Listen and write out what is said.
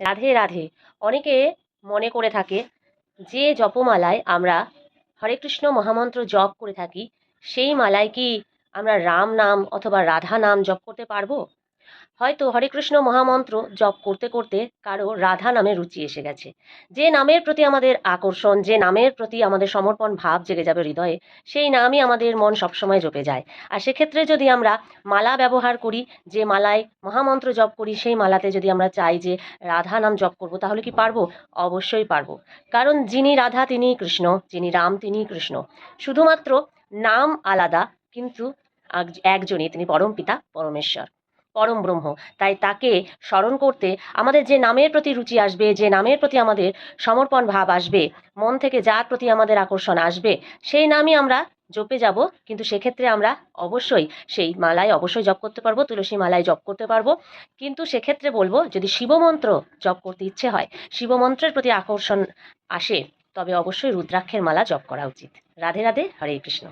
রাধে রাধে। অনেকে মনে করে থাকে, যে জপমালায় আমরা হরে কৃষ্ণ মহামন্ত্র জপ করে থাকি, সেই মালায় কি আমরা রাম নাম অথবা রাধা নাম জপ করতে পারব? হয়তো হরে কৃষ্ণ মহামন্ত্র জপ করতে করতে কারও রাধা নামে রুচি এসে গেছে। যে নামের প্রতি আমাদের আকর্ষণ, যে নামের প্রতি আমাদের সমর্পণ ভাব জেগে যাবে হৃদয়ে, সেই নামই আমাদের মন সবসময় জপে যায়। আর সেক্ষেত্রে যদি আমরা মালা ব্যবহার করি, যে মালায় মহামন্ত্র জপ করি, সেই মালাতে যদি আমরা চাই যে রাধা নাম জপ করব, তাহলে কি পারব? অবশ্যই পারব। কারণ যিনি রাধা তিনি কৃষ্ণ, যিনি রাম তিনি কৃষ্ণ। শুধুমাত্র নাম আলাদা, কিন্তু একজনই, তিনি পরম পিতা পরমেশ্বর। পরম ব্রহ্ম। তাই তাকে স্মরণ করতে আমাদের যে নামের প্রতি রুচি আসবে, যে নামের প্রতি আমাদের সমর্পণ ভাব আসবে, মন থেকে যার প্রতি আমাদের আকর্ষণ আসবে, সেই নামই আমরা জপে যাব। কিন্তু সেক্ষেত্রে আমরা অবশ্যই সেই মালায় অবশ্যই জপ করতে পারব, তুলসী মালায় জপ করতে পারব। কিন্তু সেক্ষেত্রে বলব, যদি শিবমন্ত্র জপ করতে ইচ্ছে হয়, শিবমন্ত্রের প্রতি আকর্ষণ আসে, তবে অবশ্যই রুদ্রাক্ষের মালা জপ করা উচিত। রাধে রাধে, হরে কৃষ্ণ।